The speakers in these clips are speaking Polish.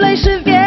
来识别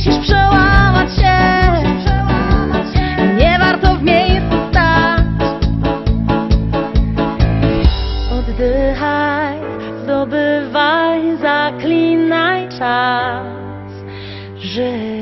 musisz przełamać się. Nie warto w miejscu stać. Oddychaj, zdobywaj, zaklinaj czas Żyj